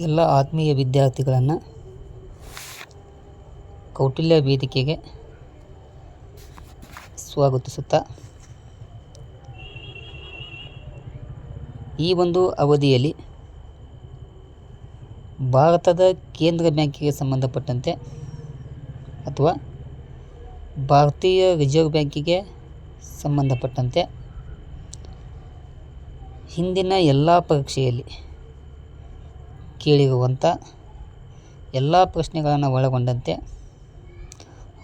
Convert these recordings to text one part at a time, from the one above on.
ಎಲ್ಲ ಆತ್ಮೀಯ ವಿದ್ಯಾರ್ಥಿಗಳನ್ನು ಕೌಟಿಲ್ಯ ವೇದಿಕೆಗೆ ಸ್ವಾಗತಿಸುತ್ತಾ, ಈ ಒಂದು ಅವಧಿಯಲ್ಲಿ ಭಾರತದ ಕೇಂದ್ರ ಬ್ಯಾಂಕಿಗೆ ಸಂಬಂಧಪಟ್ಟಂತೆ ಅಥವಾ ಭಾರತೀಯ ರಿಸರ್ವ್ ಬ್ಯಾಂಕಿಗೆ ಸಂಬಂಧಪಟ್ಟಂತೆ ಹಿಂದಿನ ಎಲ್ಲ ಪರೀಕ್ಷೆಯಲ್ಲಿ ಕೇಳಿರುವಂಥ ಎಲ್ಲ ಪ್ರಶ್ನೆಗಳನ್ನು ಒಳಗೊಂಡಂತೆ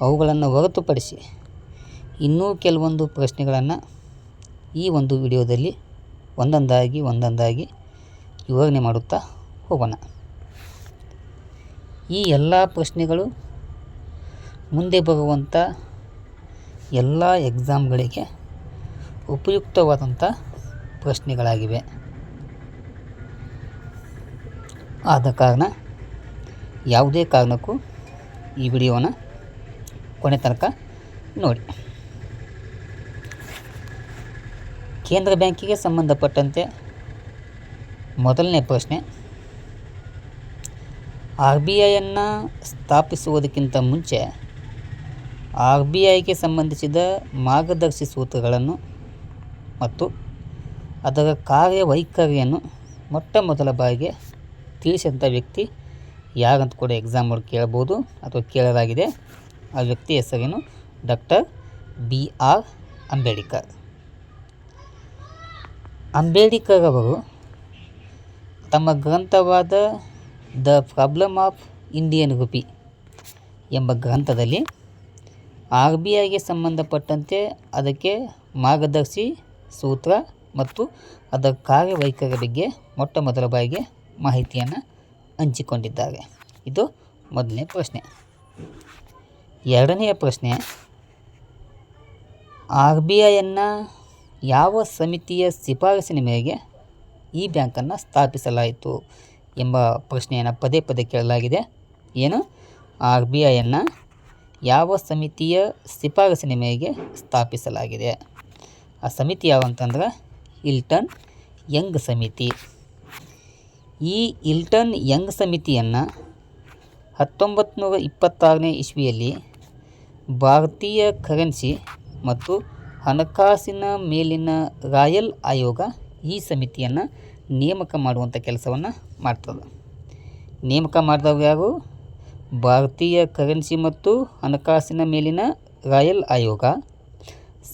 ಅವುಗಳನ್ನು ಹೊರತುಪಡಿಸಿ ಇನ್ನೂ ಕೆಲವೊಂದು ಪ್ರಶ್ನೆಗಳನ್ನು ಈ ಒಂದು ವಿಡಿಯೋದಲ್ಲಿ ಒಂದೊಂದಾಗಿ ಒಂದೊಂದಾಗಿ ವಿವರಣೆ ಮಾಡುತ್ತಾ ಹೋಗೋಣ. ಈ ಎಲ್ಲ ಪ್ರಶ್ನೆಗಳು ಮುಂದೆ ಬರುವಂಥ ಎಲ್ಲ ಎಕ್ಸಾಮ್ಗಳಿಗೆ ಉಪಯುಕ್ತವಾದಂಥ ಪ್ರಶ್ನೆಗಳಾಗಿವೆ. ಆದ ಕಾರಣ ಯಾವುದೇ ಕಾರಣಕ್ಕೂ ಈ ವಿಡಿಯೋನ ಕೊನೆ ತನಕ ನೋಡಿ. ಕೇಂದ್ರ ಬ್ಯಾಂಕಿಗೆ ಸಂಬಂಧಪಟ್ಟಂತೆ ಮೊದಲನೇ ಪ್ರಶ್ನೆ, ಆರ್ ಬಿ ಐಯನ್ನು ಸ್ಥಾಪಿಸುವುದಕ್ಕಿಂತ ಮುಂಚೆ ಆರ್ ಬಿ ಐಗೆ ಸಂಬಂಧಿಸಿದ ಮಾರ್ಗದರ್ಶಿ ಸೂತ್ರಗಳನ್ನು ಮತ್ತು ಅದರ ಕಾರ್ಯವೈಖರಿಯನ್ನು ಮೊಟ್ಟ ಮೊದಲ ಬಾರಿಗೆ ತಿಳಿಸಿದಂಥ ವ್ಯಕ್ತಿ ಯಾರಂತ ಕೂಡ ಎಕ್ಸಾಮ್ ಅವ್ರು ಕೇಳ್ಬೋದು ಅಥವಾ ಕೇಳಲಾಗಿದೆ. ಆ ವ್ಯಕ್ತಿ ಹೆಸರೇನು? Doctor B R Ambedkar. Ambedkar ಅವರು ತಮ್ಮ ಗ್ರಂಥವಾದ the problem of Indian rupee ಎಂಬ ಗ್ರಂಥದಲ್ಲಿ ಆರ್ ಬಿ ಐಗೆ ಸಂಬಂಧಪಟ್ಟಂತೆ ಅದಕ್ಕೆ ಮಾರ್ಗದರ್ಶಿ ಸೂತ್ರ ಮತ್ತು ಅದರ ಕಾರ್ಯವೈಖರಿ ಬಗ್ಗೆ ಮೊಟ್ಟ ಮೊದಲ ಬಾರಿಗೆ ಮಾಹಿತಿಯನ್ನು ಹಂಚಿಕೊಂಡಿದ್ದಾರೆ ಇದು ಮೊದಲನೇ ಪ್ರಶ್ನೆ. ಎರಡನೆಯ ಪ್ರಶ್ನೆ, ಆರ್ ಬಿ ಐಯನ್ನು ಯಾವ ಸಮಿತಿಯ ಶಿಫಾರಸಿನ ಮೇರೆಗೆ ಈ ಬ್ಯಾಂಕನ್ನು ಸ್ಥಾಪಿಸಲಾಯಿತು ಎಂಬ ಪ್ರಶ್ನೆಯನ್ನು ಪದೇ ಪದೇ ಕೇಳಲಾಗಿದೆ. ಏನು? ಆರ್ ಬಿ ಐಯನ್ನು ಯಾವ ಸಮಿತಿಯ ಶಿಫಾರಸಿನ ಮೇರೆಗೆ ಸ್ಥಾಪಿಸಲಾಗಿದೆ. ಆ ಸಮಿತಿ ಯಾವಂತಂದ್ರೆ ಇಲ್ಟನ್ ಯಂಗ್ ಸಮಿತಿ. ಈ ಇಲ್ಟನ್ ಯಂಗ್ ಸಮಿತಿಯನ್ನು ಹತ್ತೊಂಬತ್ತು ನೂರ ಇಪ್ಪತ್ತಾರನೇ ಇಸ್ವಿಯಲ್ಲಿ ಭಾರತೀಯ ಕರೆನ್ಸಿ ಮತ್ತು ಹಣಕಾಸಿನ ಮೇಲಿನ ರಾಯಲ್ ಆಯೋಗ ಈ ಸಮಿತಿಯನ್ನು ನೇಮಕ ಮಾಡುವಂಥ ಕೆಲಸವನ್ನು ಮಾಡ್ತದೆ. ನೇಮಕ ಮಾಡಿದವರು ಯಾರು? ಭಾರತೀಯ ಕರೆನ್ಸಿ ಮತ್ತು ಹಣಕಾಸಿನ ಮೇಲಿನ ರಾಯಲ್ ಆಯೋಗ.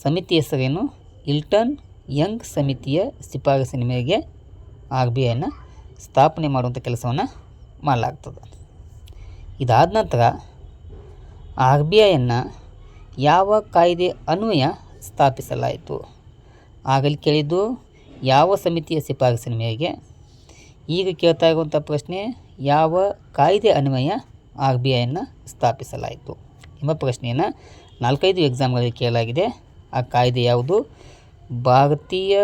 ಸಮಿತಿ ಹೆಸರೇನು? ಇಲ್ಟನ್ ಯಂಗ್ ಸಮಿತಿಯ ಶಿಫಾರಸಿನ ಮೇರೆಗೆ ಆರ್ ಬಿ ಐನ ಸ್ಥಾಪನೆ ಮಾಡುವಂಥ ಕೆಲಸವನ್ನು ಮಾಡಲಾಗ್ತದೆ. ಇದಾದ ನಂತರ ಆರ್ ಬಿ ಐಯನ್ನು ಯಾವ ಕಾಯ್ದೆ ಅನ್ವಯ ಸ್ಥಾಪಿಸಲಾಯಿತು? ಆಗಲಿ ಕೇಳಿದ್ದು, ಯಾವ ಸಮಿತಿಯ ಶಿಫಾರಸಿನ ಮೇರೆಗೆ? ಈಗ ಕೇಳ್ತಾ ಇರುವಂಥ ಪ್ರಶ್ನೆ, ಯಾವ ಕಾಯ್ದೆ ಅನ್ವಯ ಆರ್ ಬಿ ಐಯನ್ನು ಸ್ಥಾಪಿಸಲಾಯಿತು ಎಂಬ ಪ್ರಶ್ನೆಯನ್ನು ನಾಲ್ಕೈದು ಎಕ್ಸಾಮ್ಗಳಲ್ಲಿ ಕೇಳಲಾಗಿದೆ. ಆ ಕಾಯ್ದೆ ಯಾವುದು? ಭಾರತೀಯ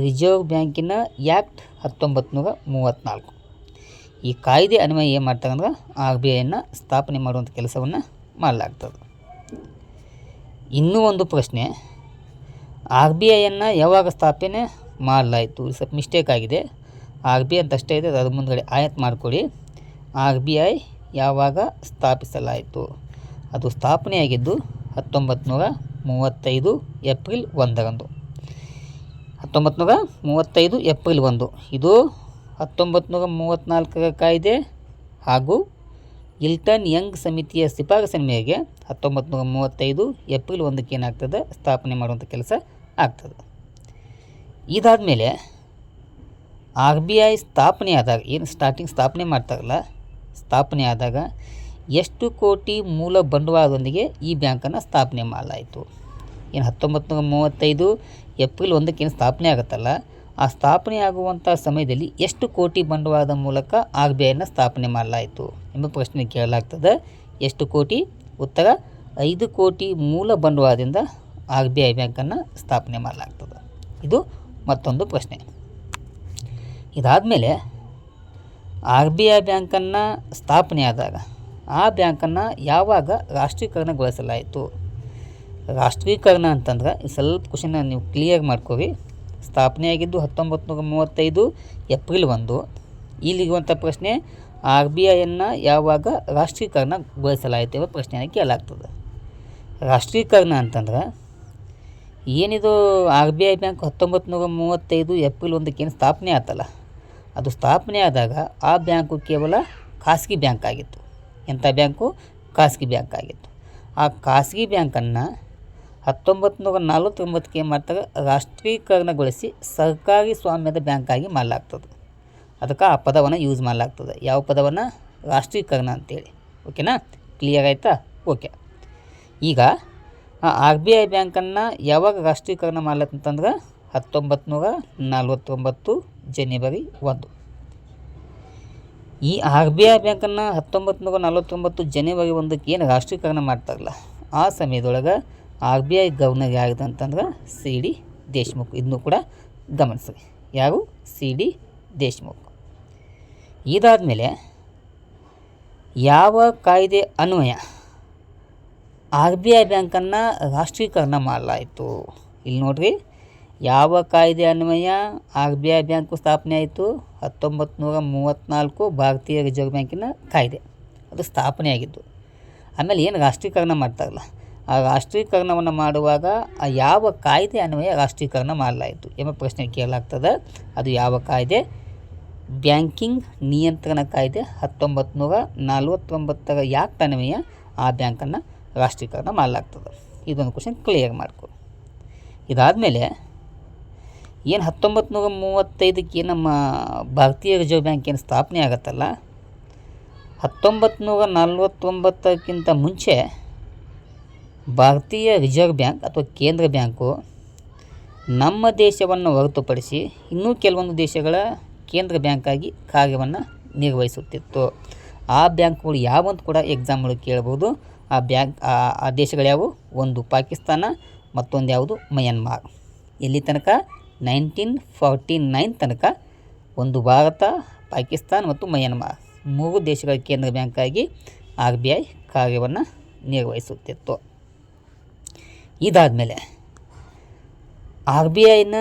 ರಿಸರ್ವ್ ಬ್ಯಾಂಕಿನ ಆ್ಯಕ್ಟ್ ಹತ್ತೊಂಬತ್ತು ನೂರ ಮೂವತ್ತ್ನಾಲ್ಕು. ಈ ಕಾಯ್ದೆ ಅನ್ವಯ ಏನು ಮಾಡ್ತಾರೆ ಅಂದ್ರೆ ಆರ್ ಬಿ ಐನ ಸ್ಥಾಪನೆ ಮಾಡುವಂಥ ಕೆಲಸವನ್ನು ಮಾಡಲಾಗ್ತದೆ. ಇನ್ನೂ ಒಂದು ಪ್ರಶ್ನೆ, ಆರ್ ಬಿ ಐಯನ್ನು ಯಾವಾಗ ಸ್ಥಾಪನೆ ಮಾಡಲಾಯಿತು? ಸ್ವಲ್ಪ ಮಿಸ್ಟೇಕ್ ಆಗಿದೆ. ಆರ್ ಬಿ ಐ ಅಂತ ಅಷ್ಟೇ ಇದೆ, ಅದ್ರ ಮುಂದ್ಗಡೆ ಆಯತ್ ಮಾಡಿಕೊಡಿ. ಆರ್ ಬಿ ಐ ಯಾವಾಗ ಸ್ಥಾಪಿಸಲಾಯಿತು? ಅದು ಸ್ಥಾಪನೆಯಾಗಿದ್ದು ಹತ್ತೊಂಬತ್ತು ನೂರ ಮೂವತ್ತೈದು ಏಪ್ರಿಲ್ ಒಂದರಂದು. ಹತ್ತೊಂಬತ್ತು ನೂರ ಮೂವತ್ತೈದು ಏಪ್ರಿಲ್ ಒಂದು. ಇದು ಹತ್ತೊಂಬತ್ತು ನೂರ ಮೂವತ್ತ್ನಾಲ್ಕರ ಕಾಯ್ದೆ ಹಾಗೂ ಇಲ್ಟನ್ ಯಂಗ್ ಸಮಿತಿಯ ಶಿಫಾರಸಿನ ಮೇರೆಗೆ ಹತ್ತೊಂಬತ್ತು ನೂರ ಮೂವತ್ತೈದು ಏಪ್ರಿಲ್ ಒಂದಕ್ಕೆ ಏನಾಗ್ತದೆ? ಸ್ಥಾಪನೆ ಮಾಡುವಂಥ ಕೆಲಸ ಆಗ್ತದೆ. ಇದಾದ ಮೇಲೆ ಆರ್ ಬಿ ಐ ಸ್ಥಾಪನೆ ಆದಾಗ, ಏನು ಸ್ಟಾರ್ಟಿಂಗ್ ಸ್ಥಾಪನೆ ಮಾಡ್ತಾರಲ್ಲ, ಸ್ಥಾಪನೆ ಆದಾಗ ಎಷ್ಟು ಕೋಟಿ ಮೂಲ ಬಂಡವಾಳದೊಂದಿಗೆ ಈ ಬ್ಯಾಂಕನ್ನು ಸ್ಥಾಪನೆ ಮಾಡಲಾಯಿತು? ಏನು ಹತ್ತೊಂಬತ್ತು ನೂರ ಮೂವತ್ತೈದು ಏಪ್ರಿಲ್ ಒಂದಕ್ಕೇನು ಸ್ಥಾಪನೆ ಆಗುತ್ತಲ್ಲ, ಆ ಸ್ಥಾಪನೆ ಆಗುವಂಥ ಸಮಯದಲ್ಲಿ ಎಷ್ಟು ಕೋಟಿ ಬಂಡವಾಳದ ಮೂಲಕ ಆರ್ ಬಿ ಐನ ಸ್ಥಾಪನೆ ಮಾಡಲಾಯಿತು ಎಂಬ ಪ್ರಶ್ನೆ ಕೇಳಲಾಗ್ತದೆ. ಎಷ್ಟು ಕೋಟಿ? ಉತ್ತರ, ಐದು ಕೋಟಿ ಮೂಲ ಬಂಡವಾಳದಿಂದ ಆರ್ ಬಿ ಐ ಬ್ಯಾಂಕನ್ನು ಸ್ಥಾಪನೆ ಮಾಡಲಾಗ್ತದೆ. ಇದು ಮತ್ತೊಂದು ಪ್ರಶ್ನೆ. ಇದಾದಮೇಲೆ ಆರ್ ಬಿ ಐ ಬ್ಯಾಂಕನ್ನು ಸ್ಥಾಪನೆ ಆದಾಗ ಆ ಬ್ಯಾಂಕನ್ನು ಯಾವಾಗ ರಾಷ್ಟ್ರೀಕರಣಗೊಳಿಸಲಾಯಿತು? ರಾಷ್ಟ್ರೀಕರಣ ಅಂತಂದ್ರೆ ಸ್ವಲ್ಪ ಕ್ವಶನ್ನ ನೀವು ಕ್ಲಿಯರ್ ಮಾಡ್ಕೋರಿ. ಸ್ಥಾಪನೆ ಆಗಿದ್ದು ಹತ್ತೊಂಬತ್ತು ನೂರ ಮೂವತ್ತೈದು, ಏಪ್ರಿಲ್ ಒಂದು. ಇಲ್ಲಿರುವಂಥ ಪ್ರಶ್ನೆ, ಆರ್ ಬಿ ಐಯನ್ನು ಯಾವಾಗ ರಾಷ್ಟ್ರೀಕರಣಗೊಳಿಸಲಾಯಿತು ಎಂಬ ಪ್ರಶ್ನೆಯನ್ನು ಕೇಳಲಾಗ್ತದೆ. ರಾಷ್ಟ್ರೀಕರಣ ಅಂತಂದ್ರೆ ಏನಿದು ಆರ್ ಬಿ ಐ ಬ್ಯಾಂಕ್ ಹತ್ತೊಂಬತ್ತು ನೂರ ಮೂವತ್ತೈದು, ಏಪ್ರಿಲ್ ಒಂದಕ್ಕೆ ಏನು ಸ್ಥಾಪನೆ ಆತಲ್ಲ. ಅದು ಸ್ಥಾಪನೆ ಆದಾಗ ಆ ಬ್ಯಾಂಕು ಕೇವಲ ಖಾಸಗಿ ಬ್ಯಾಂಕ್ ಆಗಿತ್ತು. ಎಂಥ ಬ್ಯಾಂಕು? ಖಾಸಗಿ ಬ್ಯಾಂಕ್ ಆಗಿತ್ತು. ಆ ಖಾಸಗಿ ಬ್ಯಾಂಕನ್ನು ಹತ್ತೊಂಬತ್ತು ನೂರ ನಲ್ವತ್ತೊಂಬತ್ತಕ್ಕೆ ಏನು ಮಾಡ್ತಾರೆ ರಾಷ್ಟ್ರೀಕರಣಗೊಳಿಸಿ ಸರ್ಕಾರಿ ಸ್ವಾಮ್ಯದ ಬ್ಯಾಂಕಾಗಿ ಮಾಡಲಾಗ್ತದೆ. ಅದಕ್ಕೆ ಆ ಪದವನ್ನು ಯೂಸ್ ಮಾಡಲಾಗ್ತದೆ. ಯಾವ ಪದವನ್ನು? ರಾಷ್ಟ್ರೀಕರಣ ಅಂತೇಳಿ. ಓಕೆನಾ ಕ್ಲಿಯರ್ ಆಯಿತಾ? ಓಕೆ ಈಗ ಆರ್ ಬಿ ಐ ಬ್ಯಾಂಕನ್ನು ಯಾವಾಗ ರಾಷ್ಟ್ರೀಕರಣ ಮಾಡ್ಲತ್ತಂತಂದ್ರೆ ಹತ್ತೊಂಬತ್ತು ನೂರ ನಲ್ವತ್ತೊಂಬತ್ತು ಜನವರಿ ಒಂದು. ಈ ಆರ್ ಬಿ ಐ ಬ್ಯಾಂಕನ್ನು ಹತ್ತೊಂಬತ್ತು ನೂರ ನಲ್ವತ್ತೊಂಬತ್ತು ಜನವರಿ ಒಂದಕ್ಕೆ ಏನು ರಾಷ್ಟ್ರೀಕರಣ ಮಾಡ್ತಾರಲ್ಲ? ಆ ಸಮಯದೊಳಗೆ ಆರ್ ಬಿ ಐ ಗವರ್ನರ್ ಯಾರಿದೆ ಅಂತಂದ್ರೆ ಸಿ ಡಿ ದೇಶ್ಮುಖ್. ಇದನ್ನು ಕೂಡ ಗಮನಿಸಿ ಯಾರು? C D Deshmukh. ಇದಾದಮೇಲೆ ಯಾವ ಕಾಯ್ದೆ ಅನ್ವಯ? ಆರ್ ಬಿ ಐ ಬ್ಯಾಂಕನ್ನು ರಾಷ್ಟ್ರೀಕರಣ ಮಾಡಲಾಯಿತು. ಇಲ್ಲಿ ನೋಡ್ರಿ, ಯಾವ ಕಾಯ್ದೆ ಅನ್ವಯ? ಆರ್ ಬಿ ಐ ಬ್ಯಾಂಕು ಸ್ಥಾಪನೆ ಆಯಿತು ಹತ್ತೊಂಬತ್ತು ನೂರ ಮೂವತ್ತ್ನಾಲ್ಕು ಭಾರತೀಯ ರಿಸರ್ವ್ ಬ್ಯಾಂಕಿನ ಕಾಯ್ದೆ. ಅದು ಸ್ಥಾಪನೆ ಆಗಿದ್ದು ಆಮೇಲೆ ಏನು ರಾಷ್ಟ್ರೀಕರಣ ಮಾಡ್ತಾರಲ್ಲ ಆ ರಾಷ್ಟ್ರೀಕರಣವನ್ನು ಮಾಡುವಾಗ ಯಾವ ಕಾಯ್ದೆ ಅನ್ವಯ ರಾಷ್ಟ್ರೀಕರಣ ಮಾಡಲಾಯಿತು ಎಂಬ ಪ್ರಶ್ನೆ ಕೇಳಲಾಗ್ತದೆ. ಅದು ಯಾವ ಕಾಯ್ದೆ? ಬ್ಯಾಂಕಿಂಗ್ ನಿಯಂತ್ರಣ ಕಾಯ್ದೆ ಹತ್ತೊಂಬತ್ತು ನೂರ ನಲ್ವತ್ತೊಂಬತ್ತರ ಯಾಕ್ಟ್ ಅನ್ವಯ ಆ ಬ್ಯಾಂಕನ್ನು ರಾಷ್ಟ್ರೀಕರಣ ಮಾಡಲಾಗ್ತದೆ. ಇದೊಂದು ಕ್ವಶನ್ ಕ್ಲಿಯರ್ ಮಾಡ್ಕೊ. ಇದಾದಮೇಲೆ ಏನು ಹತ್ತೊಂಬತ್ತು ನೂರ ಮೂವತ್ತೈದಕ್ಕೆ ನಮ್ಮ ಭಾರತೀಯ ರಿಸರ್ವ್ ಬ್ಯಾಂಕ್ ಏನು ಸ್ಥಾಪನೆ ಆಗುತ್ತಲ್ಲ? ಹತ್ತೊಂಬತ್ತು ನೂರ ನಲ್ವತ್ತೊಂಬತ್ತಕ್ಕಿಂತ ಮುಂಚೆ ಭಾರತೀಯ ರಿಸರ್ವ್ ಬ್ಯಾಂಕ್ ಅಥವಾ ಕೇಂದ್ರ ಬ್ಯಾಂಕು ನಮ್ಮ ದೇಶವನ್ನು ಹೊರತುಪಡಿಸಿ ಇನ್ನೂ ಕೆಲವೊಂದು ದೇಶಗಳ ಕೇಂದ್ರ ಬ್ಯಾಂಕಾಗಿ ಕಾರ್ಯವನ್ನು ನಿರ್ವಹಿಸುತ್ತಿತ್ತು. ಆ ಬ್ಯಾಂಕ್ಗಳು ಯಾವಂತ ಕೂಡ ಎಕ್ಸಾಮ್ಗಳು ಕೇಳ್ಬೋದು. ಆ ಬ್ಯಾಂಕ್ ಆ ದೇಶಗಳು ಯಾವುವು? ಒಂದು ಪಾಕಿಸ್ತಾನ, ಮತ್ತೊಂದು ಯಾವುದು? ಮಯನ್ಮಾರ್. ಇಲ್ಲಿ ತನಕ ನೈನ್ಟೀನ್ ಫಾರ್ಟಿ ನೈನ್ ತನಕ ಒಂದು ಭಾರತ, ಪಾಕಿಸ್ತಾನ ಮತ್ತು ಮಯನ್ಮಾರ್ ಮೂರು ದೇಶಗಳ ಕೇಂದ್ರ ಬ್ಯಾಂಕಾಗಿ ಆರ್ ಬಿ ಐ ಕಾರ್ಯವನ್ನು ನಿರ್ವಹಿಸುತ್ತಿತ್ತು. ಇದಾದಮೇಲೆ. ಆರ್ ಬಿ ಐನ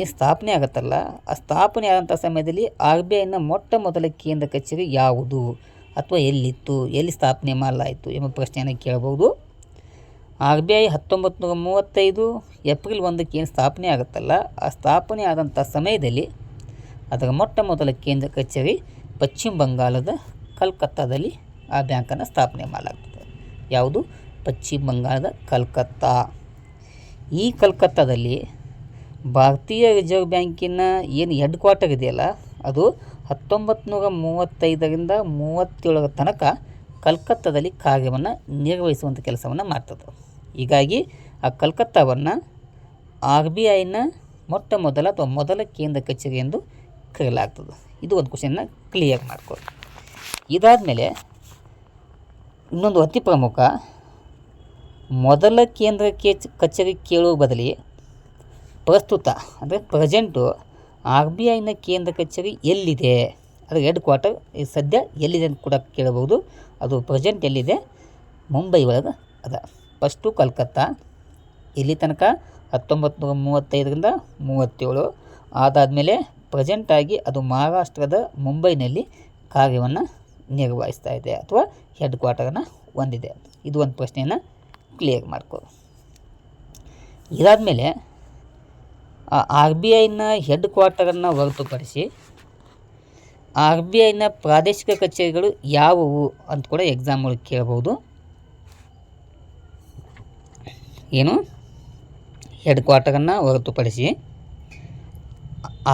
ಏನು ಸ್ಥಾಪನೆ ಆಗುತ್ತಲ್ಲ, ಆ ಸ್ಥಾಪನೆ ಆದಂಥ ಸಮಯದಲ್ಲಿ ಆರ್ ಬಿ ಐನ ಮೊಟ್ಟ ಮೊದಲ ಕೇಂದ್ರ ಕಚೇರಿ ಯಾವುದು ಅಥವಾ ಎಲ್ಲಿತ್ತು, ಎಲ್ಲಿ ಸ್ಥಾಪನೆ ಮಾಡಲಾಯಿತು ಎಂಬ ಪ್ರಶ್ನೆಯನ್ನು ಕೇಳಬಹುದು ಆರ್ ಬಿ ಐ ಹತ್ತೊಂಬತ್ತು ನೂರ ಮೂವತ್ತೈದು ಏಪ್ರಿಲ್ ಒಂದಕ್ಕೆ ಏನು ಸ್ಥಾಪನೆ ಆಗುತ್ತಲ್ಲ, ಆ ಸ್ಥಾಪನೆ ಆದಂಥ ಸಮಯದಲ್ಲಿ ಅದರ ಮೊಟ್ಟ ಮೊದಲ ಕೇಂದ್ರ ಕಚೇರಿ ಪಶ್ಚಿಮ ಬಂಗಾಳದ ಕಲ್ಕತ್ತಾದಲ್ಲಿ ಆ ಬ್ಯಾಂಕನ್ನು ಸ್ಥಾಪನೆ ಮಾಡಲಾಗ್ತದೆ. ಯಾವುದು? ಪಶ್ಚಿಮ ಬಂಗಾಳದ ಕಲ್ಕತ್ತಾ. ಈ ಕಲ್ಕತ್ತಾದಲ್ಲಿ ಭಾರತೀಯ ರಿಸರ್ವ್ ಬ್ಯಾಂಕಿನ ಏನು ಹೆಡ್ ಕ್ವಾರ್ಟರ್ ಇದೆಯಲ್ಲ, ಅದು ಹತ್ತೊಂಬತ್ತು ನೂರ ಮೂವತ್ತೈದರಿಂದ ಮೂವತ್ತೇಳರ ತನಕ ಕಲ್ಕತ್ತಾದಲ್ಲಿ ಕಾರ್ಯವನ್ನು ನಿರ್ವಹಿಸುವಂಥ ಕೆಲಸವನ್ನು ಮಾಡ್ತದೆ. ಹೀಗಾಗಿ ಆ ಕಲ್ಕತ್ತಾವನ್ನು ಆರ್ ಬಿ ಐನ ಮೊಟ್ಟ ಮೊದಲ ಅಥವಾ ಮೊದಲ ಕೇಂದ್ರ ಕಚೇರಿ ಎಂದು ಕರೆಯಲಾಗ್ತದೆ. ಇದು ಒಂದು ಕ್ವಶನ್ನ ಕ್ಲಿಯರ್ ಮಾಡ್ಕೊಳ್ಳಿ. ಇದಾದಮೇಲೆ ಇನ್ನೊಂದು ಅತಿ ಪ್ರಮುಖ ಮೊದಲ ಕೇಂದ್ರ ಕೇಚ್ ಕಚೇರಿ ಕೇಳುವ ಬದಲಿ ಪ್ರಸ್ತುತ, ಅಂದರೆ ಪ್ರೆಸೆಂಟು ಆರ್ ಬಿ ಐನ ಕೇಂದ್ರ ಕಚೇರಿ ಎಲ್ಲಿದೆ? ಅದು ಹೆಡ್ ಕ್ವಾರ್ಟರ್ ಸದ್ಯ ಎಲ್ಲಿದೆ ಅಂತ ಕೂಡ ಕೇಳಬಹುದು. ಅದು ಪ್ರೆಸೆಂಟ್ ಎಲ್ಲಿದೆ? ಮುಂಬೈ ಒಳಗೆ ಅದ. ಫಸ್ಟು ಕಲ್ಕತ್ತಾ ಇಲ್ಲಿ ತನಕ ಹತ್ತೊಂಬತ್ತು ನೂರ ಮೂವತ್ತೈದರಿಂದ ಮೂವತ್ತೇಳು. ಅದಾದಮೇಲೆ ಪ್ರೆಸೆಂಟಾಗಿ ಅದು ಮಹಾರಾಷ್ಟ್ರದ ಮುಂಬೈನಲ್ಲಿ ಕಾರ್ಯವನ್ನು ನಿರ್ವಹಿಸ್ತಾ ಇದೆ, ಅಥವಾ ಹೆಡ್ ಕ್ವಾರ್ಟರನ್ನು ಹೊಂದಿದೆ. ಇದು ಒಂದು ಪ್ರಶ್ನೆಯನ್ನು ಕ್ಲಿಯರ್ ಮಾಡ್ಕೊ ಇದಾದಮೇಲೆ ಆರ್ ಬಿ ಐನ ಹೆಡ್ ಕ್ವಾರ್ಟರನ್ನು ಹೊರತುಪಡಿಸಿ, ಆರ್ ಬಿ ಐನ ಪ್ರಾದೇಶಿಕ ಕಚೇರಿಗಳು ಯಾವುವು ಅಂತ ಕೂಡ ಎಕ್ಸಾಮ್ ಒಳಗೆ ಕೇಳ್ಬೋದು. ಏನು? ಹೆಡ್ ಕ್ವಾರ್ಟರನ್ನು ಹೊರತುಪಡಿಸಿ,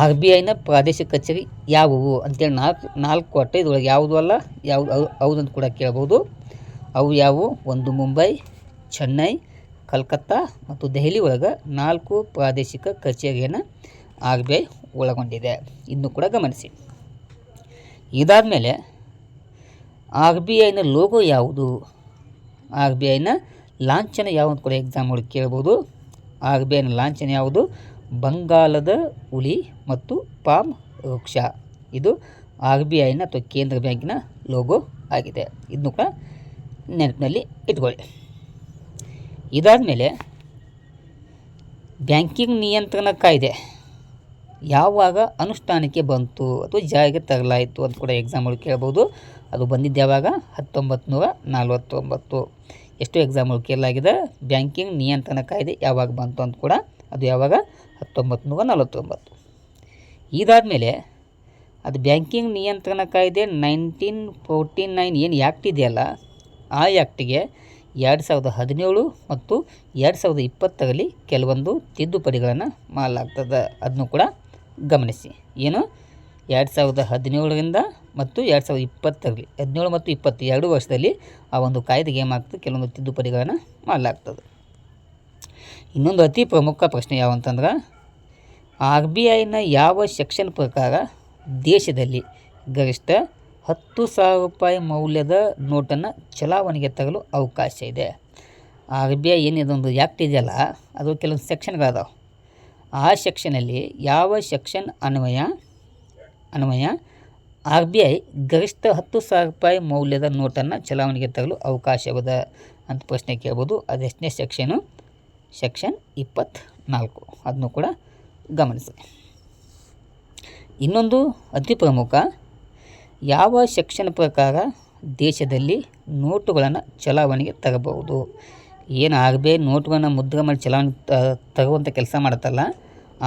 ಆರ್ ಬಿ ಐನ ಪ್ರಾದೇಶಿಕ ಕಚೇರಿ ಯಾವುವು ಅಂತೇಳಿ ನಾಲ್ಕು ನಾಲ್ಕು ಕ್ವಾರ್ಟರ್ ಇದ್ರೊಳಗೆ ಯಾವುದು ಅಲ್ಲ? ಯಾವುದು ಅಂತ ಕೂಡ ಕೇಳ್ಬೋದು. ಅವು ಯಾವುವು? ಒಂದು ಮುಂಬೈ ಚೆನ್ನೈ, ಕಲ್ಕತ್ತಾ ಮತ್ತು ದೆಹಲಿ ಒಳಗೆ ನಾಲ್ಕು ಪ್ರಾದೇಶಿಕ ಕಚೇರಿಯನ್ನು ಆರ್ ಬಿ ಐ ಒಳಗೊಂಡಿದೆ. ಇದನ್ನು ಕೂಡ ಗಮನಿಸಿ. ಇದಾದಮೇಲೆ ಆರ್ ಬಿ ಐನ ಲೋಗೋ ಯಾವುದು? ಆರ್ ಬಿ ಐನ ಲಾಂಛನ ಯಾವುದು ಕೂಡ ಎಕ್ಸಾಮ್ ಒಳಗೆ ಕೇಳ್ಬೋದು. ಆರ್ ಬಿ ಐನ ಲಾಂಛನ ಯಾವುದು? ಬಂಗಾಲದ ಹುಲಿ ಮತ್ತು ಪಾಮ್ ವೃಕ್ಷ. ಇದು ಆರ್ ಬಿ ಐನ ಅಥವಾ ಕೇಂದ್ರ ಬ್ಯಾಂಕಿನ ಲೋಗೋ ಆಗಿದೆ. ಇದನ್ನು ಕೂಡ ನೆನಪಿನಲ್ಲಿ ಇಟ್ಕೊಳ್ಳಿ. ಇದಾದ ಮೇಲೆ ಬ್ಯಾಂಕಿಂಗ್ ನಿಯಂತ್ರಣ ಕಾಯ್ದೆ ಯಾವಾಗ ಅನುಷ್ಠಾನಕ್ಕೆ ಬಂತು ಅಥವಾ ಜಾರಿಗೆ ತರಲಾಯಿತು ಅಂತ ಕೂಡ ಎಕ್ಸಾಮ್ಗಳು ಕೇಳ್ಬೋದು. ಅದು ಬಂದಿದ್ದು ಯಾವಾಗ? ಹತ್ತೊಂಬತ್ತು ನೂರ ನಲ್ವತ್ತೊಂಬತ್ತು. ಎಷ್ಟು ಎಕ್ಸಾಮ್ಗಳು ಕೇಳಲಾಗಿದೆ. ಬ್ಯಾಂಕಿಂಗ್ ನಿಯಂತ್ರಣ ಕಾಯ್ದೆ ಯಾವಾಗ ಬಂತು ಅಂತ ಕೂಡ ಅದು ಯಾವಾಗ? ಹತ್ತೊಂಬತ್ತು ನೂರ ನಲವತ್ತೊಂಬತ್ತು. ಇದಾದಮೇಲೆ ಅದು ಬ್ಯಾಂಕಿಂಗ್ ನಿಯಂತ್ರಣ ಕಾಯ್ದೆ ನೈನ್ಟೀನ್ ಫೋರ್ಟಿ ನೈನ್ ಏನು ಆ್ಯಕ್ಟ್ ಇದೆಯಲ್ಲ, ಆ ಆ್ಯಕ್ಟಿಗೆ ಎರಡು ಸಾವಿರದ ಹದಿನೇಳು ಮತ್ತು ಎರಡು ಸಾವಿರದ ಇಪ್ಪತ್ತರಲ್ಲಿ ಕೆಲವೊಂದು ತಿದ್ದುಪಡಿಗಳನ್ನು ಮಾಡಲಾಗ್ತದೆ. ಅದನ್ನು ಕೂಡ ಗಮನಿಸಿ. ಏನು? ಎರಡು ಸಾವಿರದ ಹದಿನೇಳರಿಂದ ಮತ್ತು ಎರಡು ಸಾವಿರದ ಇಪ್ಪತ್ತರಲ್ಲಿ, ಹದಿನೇಳು ಮತ್ತು ಇಪ್ಪತ್ತು ಎರಡು ವರ್ಷದಲ್ಲಿ ಆ ಒಂದು ಕಾಯ್ದೆಗೆ ಏನಾಗ್ತದೆ ಕೆಲವೊಂದು ತಿದ್ದುಪಡಿಗಳನ್ನು ಮಾಡಲಾಗ್ತದೆ. ಇನ್ನೊಂದು ಅತಿ ಪ್ರಮುಖ ಪ್ರಶ್ನೆ ಯಾವಂತಂದ್ರೆ ಆರ್ ಬಿ ಐನ ಯಾವ ಸೆಕ್ಷನ್ ಪ್ರಕಾರ ದೇಶದಲ್ಲಿ ಗರಿಷ್ಠ ಹತ್ತು ಸಾವಿರ ರೂಪಾಯಿ ಮೌಲ್ಯದ ನೋಟನ್ನು ಚಲಾವಣೆಗೆ ತಗಲು ಅವಕಾಶ ಇದೆ. ಆರ್ ಬಿ ಐ ಏನಿದೊಂದು ಆ್ಯಕ್ಟ್ ಇದೆಯಲ್ಲ, ಅದು ಕೆಲವೊಂದು ಸೆಕ್ಷನ್ಗಳದಾವೆ. ಆ ಸೆಕ್ಷನಲ್ಲಿ ಯಾವ ಸೆಕ್ಷನ್ ಅನ್ವಯ ಅನ್ವಯ ಆರ್ ಬಿ ಐ ಗರಿಷ್ಠ ಹತ್ತು ಸಾವಿರ ರೂಪಾಯಿ ಮೌಲ್ಯದ ನೋಟನ್ನು ಚಲಾವಣೆಗೆ ತಗಲು ಅವಕಾಶವಿದ ಅಂತ ಪ್ರಶ್ನೆ ಕೇಳ್ಬೋದು. ಅದೆಷ್ಟನೇ ಸೆಕ್ಷನು? ಸೆಕ್ಷನ್ ಇಪ್ಪತ್ತ್ನಾಲ್ಕು ಅದನ್ನು ಕೂಡ ಗಮನಿಸಿ. ಇನ್ನೊಂದು ಅತಿ ಪ್ರಮುಖ ಯಾವ ಸೆಕ್ಷನ್ ಪ್ರಕಾರ ದೇಶದಲ್ಲಿ ನೋಟುಗಳನ್ನು ಚಲಾವಣೆಗೆ ತರಬಹುದು? ಏನು ನೋಟುಗಳನ್ನು ಮುದ್ರಾ ಮಾಡಿ ಚಲಾವಣೆ ತರುವಂಥ ಕೆಲಸ ಮಾಡುತ್ತಲ್ಲ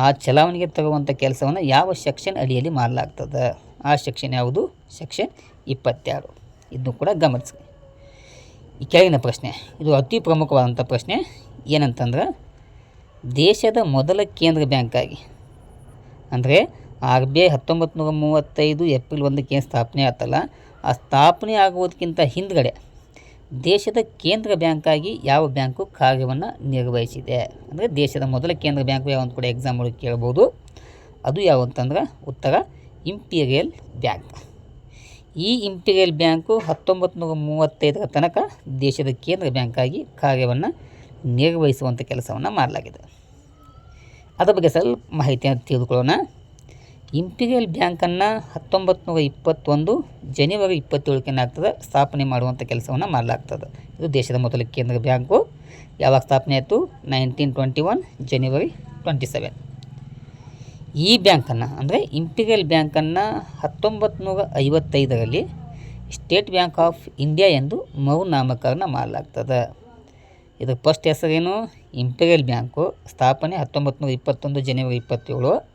ಆ ಚಲಾವಣೆಗೆ ತರುವಂಥ ಕೆಲಸವನ್ನು ಯಾವ ಸೆಕ್ಷನ್ ಅಡಿಯಲ್ಲಿ ಮಾಡಲಾಗ್ತದೆ? ಆ ಸೆಕ್ಷನ್ ಯಾವುದು? ಸೆಕ್ಷನ್ ಇಪ್ಪತ್ತೆರಡು ಇದನ್ನು ಕೂಡ ಗಮನಿಸಿ. ಈ ಕೆಳಗಿನ ಪ್ರಶ್ನೆ, ಇದು ಅತಿ ಪ್ರಮುಖವಾದಂಥ ಪ್ರಶ್ನೆ, ಏನಂತಂದ್ರೆ ದೇಶದ ಮೊದಲ ಕೇಂದ್ರ ಬ್ಯಾಂಕಾಗಿ, ಅಂದರೆ ಆರ್ ಬಿ ಐ ಹತ್ತೊಂಬತ್ತು ನೂರ ಮೂವತ್ತೈದು ಏಪ್ರಿಲ್ ಒಂದಕ್ಕೆ ಸ್ಥಾಪನೆ ಆಯ್ತಲ್ಲ ಆ ಸ್ಥಾಪನೆ ಆಗುವುದಕ್ಕಿಂತ ಹಿಂದ್ಗಡೆ ದೇಶದ ಕೇಂದ್ರ ಬ್ಯಾಂಕಾಗಿ ಯಾವ ಬ್ಯಾಂಕು ಕಾರ್ಯವನ್ನು ನಿರ್ವಹಿಸಿದೆ? ಅಂದರೆ ದೇಶದ ಮೊದಲ ಕೇಂದ್ರ ಬ್ಯಾಂಕು ಯಾವ ಕೂಡ ಎಕ್ಸಾಮ್ ಒಳಗೆ ಕೇಳ್ಬೋದು. ಅದು ಯಾವ ಅಂತಂದ್ರೆ ಉತ್ತರ ಇಂಪೀರಿಯಲ್ ಬ್ಯಾಂಕ್ ಈ ಇಂಪೀರಿಯಲ್ ಬ್ಯಾಂಕು ಹತ್ತೊಂಬತ್ತು ನೂರ ಮೂವತ್ತೈದರ ತನಕ ದೇಶದ ಕೇಂದ್ರ ಬ್ಯಾಂಕಾಗಿ ಕಾರ್ಯವನ್ನು ನಿರ್ವಹಿಸುವಂಥ ಕೆಲಸವನ್ನು ಮಾಡಲಾಗಿದೆ. ಅದರ ಬಗ್ಗೆ ಸ್ವಲ್ಪ ಮಾಹಿತಿಯನ್ನು ತಿಳಿದುಕೊಳ್ಳೋಣ. ಇಂಪೀರಿಯಲ್ ಬ್ಯಾಂಕನ್ನು ಹತ್ತೊಂಬತ್ತು ನೂರ ಇಪ್ಪತ್ತೊಂದು, ಜನವರಿ ಇಪ್ಪತ್ತೇಳಕ್ಕೆ ಏನಾಗ್ತದೆ? ಸ್ಥಾಪನೆ ಮಾಡುವಂಥ ಕೆಲಸವನ್ನು ಮಾಡಲಾಗ್ತದೆ. ಇದು ದೇಶದ ಮೊದಲ ಕೇಂದ್ರ ಬ್ಯಾಂಕು. ಯಾವಾಗ ಸ್ಥಾಪನೆ ಆಯಿತು? Nineteen twenty one, January twenty seven. ಈ ಬ್ಯಾಂಕನ್ನು, ಅಂದರೆ ಇಂಪೀರಿಯಲ್ ಬ್ಯಾಂಕನ್ನು ಹತ್ತೊಂಬತ್ತು ನೂರ ಐವತ್ತೈದರಲ್ಲಿ ಸ್ಟೇಟ್ ಬ್ಯಾಂಕ್ ಆಫ್ ಇಂಡಿಯಾ ಎಂದು ಮರುನಾಮಕರಣ ಮಾಡಲಾಗ್ತದೆ. ಇದರ ಫಸ್ಟ್ ಹೆಸರೇನು? Imperial bank. ಸ್ಥಾಪನೆ ಹತ್ತೊಂಬತ್ತು ನೂರ ಇಪ್ಪತ್ತೊಂದು, ಜನವರಿ ಇಪ್ಪತ್ತೇಳು.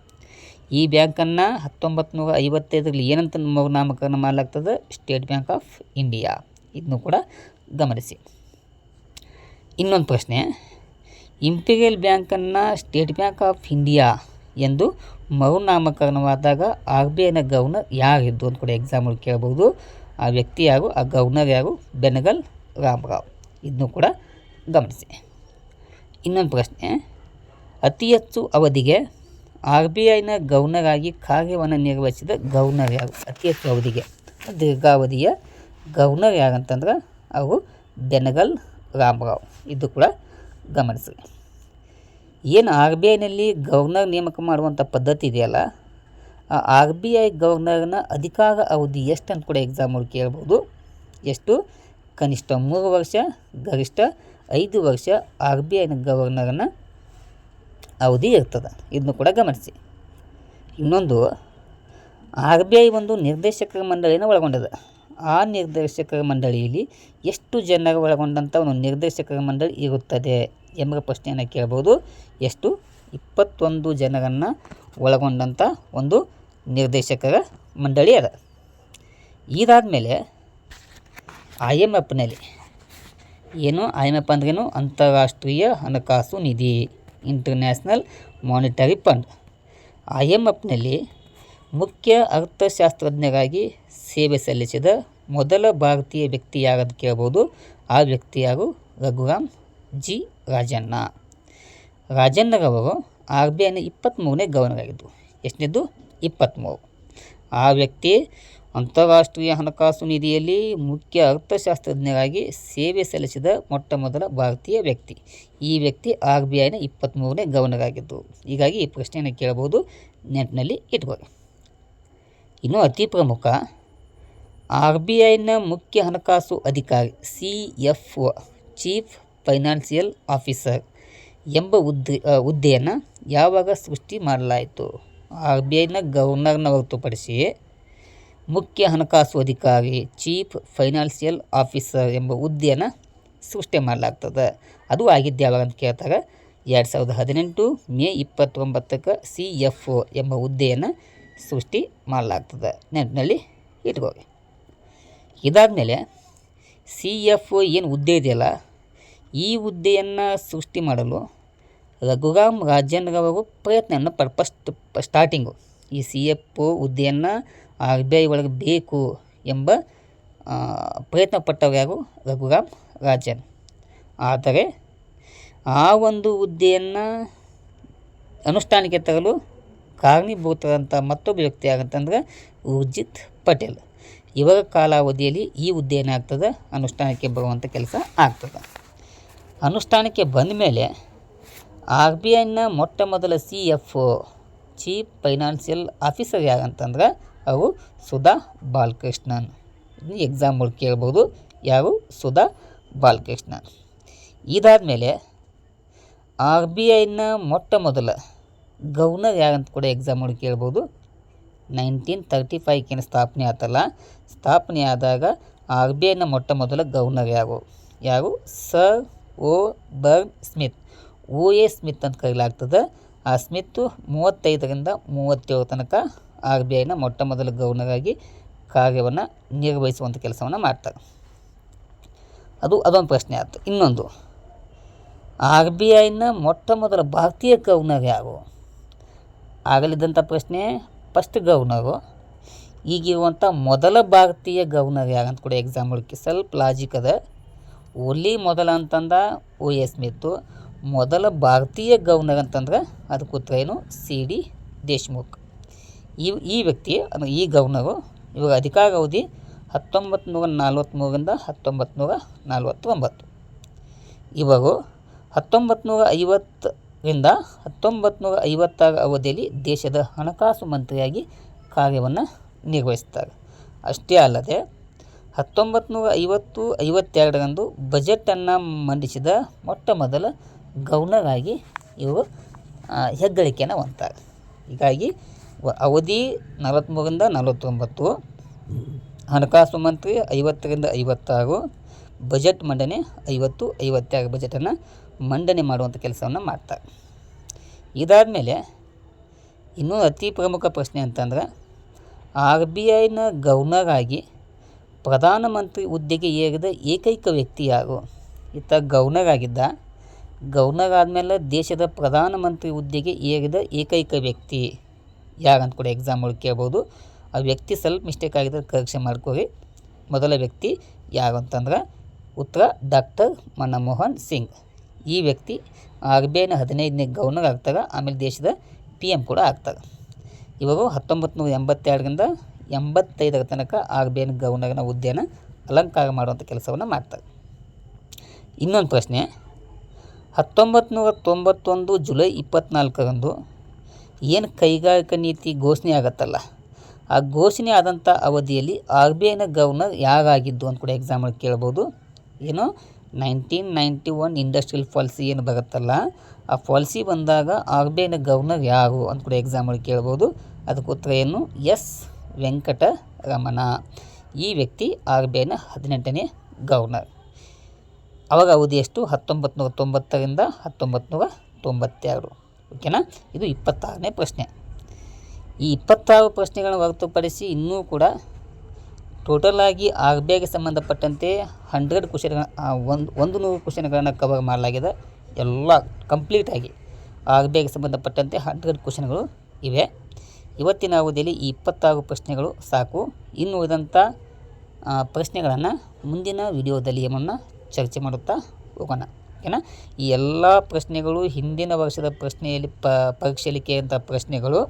ಈ ಬ್ಯಾಂಕನ್ನು ಹತ್ತೊಂಬತ್ತು ನೂರ ಐವತ್ತೈದರಲ್ಲಿ ಏನಂತ ಮರುನಾಮಕರಣ ಮಾಡಲಾಗ್ತದೆ? State bank of India. ಇದನ್ನು ಕೂಡ ಗಮನಿಸಿ. ಇನ್ನೊಂದು ಪ್ರಶ್ನೆ. ಇಂಪೀರಿಯಲ್ ಬ್ಯಾಂಕನ್ನು ಸ್ಟೇಟ್ ಬ್ಯಾಂಕ್ ಆಫ್ ಇಂಡಿಯಾ ಎಂದು ಮರುನಾಮಕರಣವಾದಾಗ ಆರ್ ಬಿ ಐನ ಗವರ್ನರ್ ಯಾರಿದ್ದು ಅಂತ ಕೂಡ ಎಕ್ಸಾಂಪಲ್ ಕೇಳಬಹುದು. ಆ ವ್ಯಕ್ತಿ ಯಾರು? ಆ ಗವರ್ನರ್ ಯಾರು? ಬೆನಗಲ್ ರಾಮರಾವ್. ಇದನ್ನು ಕೂಡ ಗಮನಿಸಿ. ಇನ್ನೊಂದು ಪ್ರಶ್ನೆ. ಅತಿ ಹೆಚ್ಚು ಅವಧಿಗೆ ಆರ್ ಬಿ ಐನ ಗವರ್ನರ್ ಆಗಿ ಕಾರ್ಯವನ್ನು ನಿರ್ವಹಿಸಿದ ಗವರ್ನರ್ ಯಾರು ಅತಿ ಹೆಚ್ಚು ಅವಧಿಗೆ. ದೀರ್ಘಾವಧಿಯ ಗವರ್ನರ್ ಯಾರಂತಂದ್ರೆ ಅವರು ಬೆನಗಲ್ ರಾಮರಾವ್. ಇದು ಕೂಡ ಗಮನಿಸಿ ಏನು ಆರ್ ಬಿ ಐನಲ್ಲಿ ಗವರ್ನರ್ ನೇಮಕ ಮಾಡುವಂಥ ಪದ್ಧತಿ ಇದೆಯಲ್ಲ, ಆ ಆರ್ ಬಿ ಐ ಗವರ್ನರ್ನ ಅಧಿಕಾರ ಅವಧಿ ಎಷ್ಟು ಅಂತ ಕೂಡ ಎಕ್ಸಾಮ್ ಕೇಳ್ಬೋದು. ಎಷ್ಟು? ಕನಿಷ್ಠ ಮೂರು ವರ್ಷ, ಗರಿಷ್ಠ ಐದು ವರ್ಷ ಆರ್ ಬಿ ಐನ ಗವರ್ನರ್ನ ಅವಧಿ ಇರ್ತದೆ. ಇದನ್ನು ಕೂಡ ಗಮನಿಸಿ. ಇನ್ನೊಂದು, ಆರ್ ಬಿ ಐ ಒಂದು ನಿರ್ದೇಶಕರ ಮಂಡಳಿಯನ್ನು ಒಳಗೊಂಡಿದೆ. ಆ ನಿರ್ದೇಶಕರ ಮಂಡಳಿಯಲ್ಲಿ ಎಷ್ಟು ಜನರು ಒಳಗೊಂಡಂಥ ಒಂದು ನಿರ್ದೇಶಕರ ಮಂಡಳಿ ಇರುತ್ತದೆ ಎಂಬ ಪ್ರಶ್ನೆಯನ್ನು ಕೇಳ್ಬೋದು. ಎಷ್ಟು? ಇಪ್ಪತ್ತೊಂದು ಜನರನ್ನು ಒಳಗೊಂಡಂಥ ಒಂದು ನಿರ್ದೇಶಕರ ಮಂಡಳಿ ಅದ. ಇದಾದಮೇಲೆ, ಐ ಎಂ ಎಫ್ನಲ್ಲಿ ಏನು? ಐ ಎಂ ಎಫ್ ಅಂದ್ರೇನು? ಅಂತಾರಾಷ್ಟ್ರೀಯ ಹಣಕಾಸು ನಿಧಿ. International monetary fund I M ಎಫ್ನಲ್ಲಿ ಮುಖ್ಯ ಅರ್ಥಶಾಸ್ತ್ರಜ್ಞರಾಗಿ ಸೇವೆ ಸಲ್ಲಿಸಿದ ಮೊದಲ ಭಾರತೀಯ ವ್ಯಕ್ತಿ ಯಾರಂತ ಕೇಳ್ಬೋದು. ಆ ವ್ಯಕ್ತಿ ಯಾರು ರಘುರಾಮ್ ಜಿ. ರಾಜಣ್ಣ. ರಾಜಣ್ಣರವರು ಆರ್ ಬಿ ಐನ ಇಪ್ಪತ್ತ್ಮೂರನೇ ಗವರ್ನರ್ ಆಗಿದ್ದು ಎಷ್ಟನೇದು ಇಪ್ಪತ್ತ್ಮೂರು ಆ ವ್ಯಕ್ತಿ ಅಂತಾರಾಷ್ಟ್ರೀಯ ಹಣಕಾಸು ನಿಧಿಯಲ್ಲಿ ಮುಖ್ಯ ಅರ್ಥಶಾಸ್ತ್ರಜ್ಞರಾಗಿ ಸೇವೆ ಸಲ್ಲಿಸಿದ ಮೊಟ್ಟ ಮೊದಲ ಭಾರತೀಯ ವ್ಯಕ್ತಿ. ಈ ವ್ಯಕ್ತಿ ಆರ್ ಬಿ ಐನ ಇಪ್ಪತ್ತ್ಮೂರನೇ ಗವರ್ನರ್ ಆಗಿದ್ದು ಹೀಗಾಗಿ ಈ ಪ್ರಶ್ನೆಯನ್ನು ಕೇಳಬಹುದು. ನೆಟ್ನಲ್ಲಿ ಇಟ್ಕೊಳ್ಳಿ ಇನ್ನು ಅತಿ ಪ್ರಮುಖ, ಆರ್ ಬಿ ಐನ ಮುಖ್ಯ ಹಣಕಾಸು ಅಧಿಕಾರಿ, C F O, chief financial officer ಎಂಬ ಹುದ್ದೆ ಹುದ್ದೆಯನ್ನು ಯಾವಾಗ ಸೃಷ್ಟಿ ಮಾಡಲಾಯಿತು? ಆರ್ ಬಿ ಐನ ಗವರ್ನರ್ನ ಹೊರತುಪಡಿಸಿ ಮುಖ್ಯ ಹಣಕಾಸು ಅಧಿಕಾರಿ, ಚೀಫ್ ಫೈನಾನ್ಷಿಯಲ್ ಆಫೀಸರ್ ಎಂಬ ಹುದ್ದೆಯನ್ನು ಸೃಷ್ಟಿ ಮಾಡಲಾಗ್ತದೆ. ಅದು ಆಗಿದ್ದು ಅಂತ ಕೇಳ್ತಾರೆ ಎರಡು ಸಾವಿರದ ಹದಿನೆಂಟು ಮೇ ಇಪ್ಪತ್ತೊಂಬತ್ತಕ್ಕೆ ಸಿ ಎಫ್ ಒ ಎಂಬ ಹುದ್ದೆಯನ್ನು ಸೃಷ್ಟಿ ಮಾಡಲಾಗ್ತದೆ. ನೆನಪಿನಲ್ಲಿ ಇಟ್ಕೋರಿ ಇದಾದಮೇಲೆ ಸಿ ಎಫ್ ಒ ಏನು ಹುದ್ದೆ ಇದೆಯಲ್ಲ, ಈ ಹುದ್ದೆಯನ್ನು ಸೃಷ್ಟಿ ಮಾಡಲು ರಘುರಾಮ್ ರಾಜೇಂದ್ರವರು ಪ್ರಯತ್ನವನ್ನು ಪಡ್ ಫಸ್ಟ್ ಸ್ಟಾರ್ಟಿಂಗು. ಈ ಸಿ ಎಫ್ ಒ ಹುದ್ದೆಯನ್ನು ಆರ್ ಬಿ ಐ ಒಳಗೆ ಬೇಕು ಎಂಬ ಪ್ರಯತ್ನ ಪಟ್ಟವ್ರು ಯಾರು ರಘುರಾಮ್ ರಾಜನ್. ಆದರೆ ಆ ಒಂದು ಹುದ್ದೆಯನ್ನು ಅನುಷ್ಠಾನಕ್ಕೆ ತರಲು ಕಾರಣೀಭೂತರಂಥ ಮತ್ತೊಬ್ಬ ವ್ಯಕ್ತಿ ಯಾರಂತಂದ್ರೆ ಊರ್ಜಿತ್ ಪಟೇಲ್. ಇವರ ಕಾಲಾವಧಿಯಲ್ಲಿ ಈ ಹುದ್ದೆ ಏನಾಗ್ತದೆ? ಅನುಷ್ಠಾನಕ್ಕೆ ಬರುವಂಥ ಕೆಲಸ ಆಗ್ತದೆ. ಅನುಷ್ಠಾನಕ್ಕೆ ಬಂದ ಮೇಲೆ ಆರ್ ಬಿ ಐನ ಮೊಟ್ಟ ಮೊದಲ C F chief financial officer ಯಾರಂತಂದ್ರೆ ಅವು ಸುಧಾ ಬಾಲಕೃಷ್ಣನ್. ಎಕ್ಸಾಂಪಲ್ ಕೇಳ್ಬೋದು. ಯಾರು? ಸುಧಾ ಬಾಲಕೃಷ್ಣನ್. ಇದಾದಮೇಲೆ ಆರ್ ಬಿ ಐನ ಮೊಟ್ಟ ಮೊದಲ ಗವರ್ನರ್ ಯಾರಂತ ಕೂಡ ಎಕ್ಸಾಮ್ ಮಾಡಿ ಕೇಳ್ಬೋದು. ನೈನ್ಟೀನ್ ತರ್ಟಿ ಫೈವ್ಕಿನ ಸ್ಥಾಪನೆ ಆತಲ್ಲ. ಸ್ಥಾಪನೆ ಆದಾಗ ಆರ್ ಬಿ ಐನ ಮೊಟ್ಟ ಮೊದಲ ಗವರ್ನರ್ ಯಾರು? ಯಾರು? Sir Osborne Smith. O A Smith ಅಂತ ಕರೆಯಲಾಗ್ತದೆ ಆ ಸ್ಮಿತ್ತು ಮೂವತ್ತೈದರಿಂದ ಮೂವತ್ತೇಳು ತನಕ ಆರ್ ಬಿ ಐನ ಮೊಟ್ಟ ಮೊದಲ ಗವರ್ನರ್ ಆಗಿ ಕಾರ್ಯವನ್ನು ನಿರ್ವಹಿಸುವಂಥ ಕೆಲಸವನ್ನು ಮಾಡ್ತಾರೆ. ಅದು ಅದೊಂದು ಪ್ರಶ್ನೆ ಆಯ್ತು. ಇನ್ನೊಂದು, ಆರ್ ಬಿ ಐನ ಮೊಟ್ಟ ಮೊದಲ ಭಾರತೀಯ ಗವರ್ನರ್ ಯಾರು? ಆಗಲಿದ್ದಂಥ ಪ್ರಶ್ನೆ ಫಸ್ಟ್ ಗವರ್ನರು ಈಗಿರುವಂಥ ಮೊದಲ ಭಾರತೀಯ ಗವರ್ನರ್ ಅಂತ ಕೂಡ ಎಕ್ಸಾಮ್ ಹುಡುಕಿ ಸ್ವಲ್ಪ ಲಾಜಿಕ್ ಅದ. ಓಲಿ ಮೊದಲ ಅಂತಂದ ಓ ಎಸ್ ಮಿತ್ತು ಮೊದಲ ಭಾರತೀಯ ಗವರ್ನರ್ ಅಂತಂದ್ರೆ ಅದಕ್ಕೆ ಉತ್ತರ ಏನು? C D Deshmukh. ಈ ಈ ವ್ಯಕ್ತಿ, ಅಂದರೆ ಈ ಗವರ್ನರು, ಇವಾಗ ಅಧಿಕಾರಾವಧಿ ಹತ್ತೊಂಬತ್ತು ನೂರ ನಲ್ವತ್ತ್ಮೂರಿಂದ ಹತ್ತೊಂಬತ್ತು ನೂರ ನಲ್ವತ್ತೊಂಬತ್ತು ಇವರು ಹತ್ತೊಂಬತ್ತು ನೂರ ಐವತ್ತರಿಂದ ಹತ್ತೊಂಬತ್ತು ನೂರ ಐವತ್ತಾರ ಅವಧಿಯಲ್ಲಿ ದೇಶದ ಹಣಕಾಸು ಮಂತ್ರಿಯಾಗಿ ಕಾರ್ಯವನ್ನು ನಿರ್ವಹಿಸ್ತಾರೆ ಅಷ್ಟೇ ಅಲ್ಲದೆ ಹತ್ತೊಂಬತ್ತು ನೂರ ಐವತ್ತು ಐವತ್ತೆರಡರಂದು ಬಜೆಟನ್ನು ಮಂಡಿಸಿದ ಮೊಟ್ಟ ಮೊದಲ ಗವರ್ನರ್ ಆಗಿ ಇವರು ಹೆಗ್ಗಳಿಕೆಯನ್ನು ಹೊಂದ್ತಾರೆ. ಹೀಗಾಗಿ ಅವಧಿ ನಲವತ್ತ್ಮೂರರಿಂದ ನಲವತ್ತೊಂಬತ್ತು. ಹಣಕಾಸು ಮಂತ್ರಿ ಐವತ್ತರಿಂದ ಐವತ್ತಾರು. ಬಜೆಟ್ ಮಂಡನೆ ಐವತ್ತು ಐವತ್ತಾರು ಬಜೆಟನ್ನು ಮಂಡನೆ ಮಾಡುವಂಥ ಕೆಲಸವನ್ನು ಮಾಡ್ತಾರೆ. ಇದಾದಮೇಲೆ ಇನ್ನೂ ಅತಿ ಪ್ರಮುಖ ಪ್ರಶ್ನೆ ಅಂತಂದ್ರೆ, ಆರ್ ಬಿ ಐನ ಗವರ್ನರ್ ಆಗಿ ಪ್ರಧಾನಮಂತ್ರಿ ಹುದ್ದೆಗೆ ಏರಿದ ಏಕೈಕ ವ್ಯಕ್ತಿ ಯಾರು? ಈತ ಗವರ್ನರ್ ಆಗಿದ್ದ, ಗವರ್ನರ್ ಆದಮೇಲೆ ದೇಶದ ಪ್ರಧಾನಮಂತ್ರಿ ಹುದ್ದೆಗೆ ಏರಿದ ಏಕೈಕ ವ್ಯಕ್ತಿ ಯಾರಂತ ಕೂಡ ಎಕ್ಸಾಮ್ ಒಳಗೆ ಕೇಳ್ಬೋದು. ಆ ವ್ಯಕ್ತಿ ಸ್ವಲ್ಪ ಮಿಸ್ಟೇಕ್ ಆಗಿದ್ರೆ ಕರೆಕ್ಷನ್ ಮಾಡ್ಕೋರಿ. ಮೊದಲ ವ್ಯಕ್ತಿ ಯಾರು ಅಂತಂದ್ರೆ ಉತ್ತರ ಡಾಕ್ಟರ್ ಮನಮೋಹನ್ ಸಿಂಗ್. ಈ ವ್ಯಕ್ತಿ ಆರ್ ಬಿ ಐನ ಹದಿನೈದನೇ ಗವರ್ನರ್ ಆಗ್ತಾರೆ, ಆಮೇಲೆ ದೇಶದ ಪಿ ಎಂ ಕೂಡ ಆಗ್ತಾರೆ. ಇವರು ಹತ್ತೊಂಬತ್ತು ನೂರ ಎಂಬತ್ತೆರಡರಿಂದ ಎಂಬತ್ತೈದರ ತನಕ ಆರ್ ಬಿ ಐನ ಗವರ್ನರ್ನ ಹುದ್ದೆಯನ್ನು ಅಲಂಕಾರ ಮಾಡುವಂಥ ಕೆಲಸವನ್ನು ಮಾಡ್ತಾರೆ. ಇನ್ನೊಂದು ಪ್ರಶ್ನೆ ಹತ್ತೊಂಬತ್ತು ನೂರ ತೊಂಬತ್ತೊಂದು ಜುಲೈ ಇಪ್ಪತ್ತ್ನಾಲ್ಕರಂದು ಏನು ಕೈಗಾರಿಕಾ ನೀತಿ ಘೋಷಣೆ ಆಗತ್ತಲ್ಲ? ಆ ಘೋಷಣೆ ಆದಂಥ ಅವಧಿಯಲ್ಲಿ ಆರ್ ಬಿ ಐನ ಗವರ್ನರ್ ಯಾರಾಗಿದ್ದು ಅಂತ ಕೂಡ ಎಕ್ಸಾಮಲ್ಲಿ ಕೇಳ್ಬೋದು. ಏನು nineteen ninety one industrial policy ಏನು ಬರುತ್ತಲ್ಲ, ಆ ಪಾಲಿಸಿ ಬಂದಾಗ ಆರ್ ಬಿ ಐನ ಗವರ್ನರ್ ಯಾರು ಅಂತ ಕೂಡ ಎಕ್ಸಾಮಲ್ಲಿ ಕೇಳ್ಬೋದು. ಅದಕ್ಕೆ ಉತ್ತರ ಏನು? ಎಸ್ ವೆಂಕಟರಮಣ. ಈ ವ್ಯಕ್ತಿ ಆರ್ ಬಿ ಐನ ಹದಿನೆಂಟನೇ ಗವರ್ನರ್. ಅವಾಗ ಅವಧಿ ಎಷ್ಟು? ಹತ್ತೊಂಬತ್ತು ನೂರ ತೊಂಬತ್ತರಿಂದ ಹತ್ತೊಂಬತ್ತು ನೂರ ತೊಂಬತ್ತೆರಡು. ಓಕೆನಾ? ಇದು ಇಪ್ಪತ್ತಾರನೇ ಪ್ರಶ್ನೆ. ಈ ಇಪ್ಪತ್ತಾರು ಪ್ರಶ್ನೆಗಳನ್ನು ಹೊರತುಪಡಿಸಿ ಇನ್ನೂ ಕೂಡ ಟೋಟಲ್ ಆಗಿ ಆರ್ ಬಿ ಐಗೆ ಸಂಬಂಧಪಟ್ಟಂತೆ ಹಂಡ್ರೆಡ್ ಕ್ವಶನ್ ಒಂದು ಒಂದು ನೂರು ಕ್ವಶನ್ಗಳನ್ನು ಕವರ್ ಮಾಡಲಾಗಿದೆ. ಎಲ್ಲ ಕಂಪ್ಲೀಟಾಗಿ ಆರ್ ಬಿ ಐಗೆ ಸಂಬಂಧಪಟ್ಟಂತೆ ಹಂಡ್ರೆಡ್ ಕ್ವಶನ್ಗಳು ಇವೆ. ಇವತ್ತಿನ ಅವಧಿಯಲ್ಲಿ ಈ ಇಪ್ಪತ್ತಾರು ಪ್ರಶ್ನೆಗಳು ಸಾಕು. ಇನ್ನು ಉಳಿದಂಥ ಪ್ರಶ್ನೆಗಳನ್ನು ಮುಂದಿನ ವಿಡಿಯೋದಲ್ಲಿ ಏನನ್ನು ಚರ್ಚೆ ಮಾಡುತ್ತಾ ಹೋಗೋಣ. ಓಕೆನಾ ಈ ಎಲ್ಲ ಪ್ರಶ್ನೆಗಳು ಹಿಂದಿನ ವರ್ಷದ ಪ್ರಶ್ನೆಯಲ್ಲಿ ಪ ಪರೀಕ್ಷೆಯಲ್ಲಿ ಕೇಳಿದಂಥ ಪ್ರಶ್ನೆಗಳು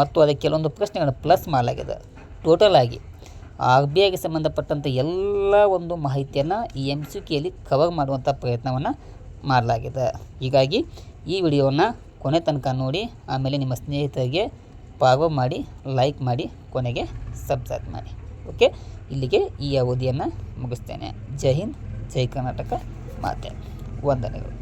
ಮತ್ತು ಅದಕ್ಕೆ ಕೆಲವೊಂದು ಪ್ರಶ್ನೆಗಳನ್ನು ಪ್ಲಸ್ ಮಾಡಲಾಗಿದೆ. ಟೋಟಲ್ ಆಗಿ ಆರ್ ಬಿ ಐಗೆ ಸಂಬಂಧಪಟ್ಟಂಥ ಎಲ್ಲ ಒಂದು ಮಾಹಿತಿಯನ್ನು ಈ ಎಂ ಸಿ ಕೆಯಲ್ಲಿ ಕವರ್ ಮಾಡುವಂಥ ಪ್ರಯತ್ನವನ್ನು ಮಾಡಲಾಗಿದೆ. ಹೀಗಾಗಿ ಈ ವಿಡಿಯೋವನ್ನು ಕೊನೆ ತನಕ ನೋಡಿ, ಆಮೇಲೆ ನಿಮ್ಮ ಸ್ನೇಹಿತರಿಗೆ ಫಾರ್ವರ್ಡ್ ಮಾಡಿ ಲೈಕ್ ಮಾಡಿ, ಕೊನೆಗೆ ಸಬ್ಸ್ಕ್ರೈಬ್ ಮಾಡಿ. ಓಕೆ ಇಲ್ಲಿಗೆ ಈ ಅವಧಿಯನ್ನು ಮುಗಿಸ್ತೇನೆ. ಜೈ ಹಿಂದ್, ಜೈ ಕರ್ನಾಟಕ, ಮಾತೆ. ವಂದನೆಗಳು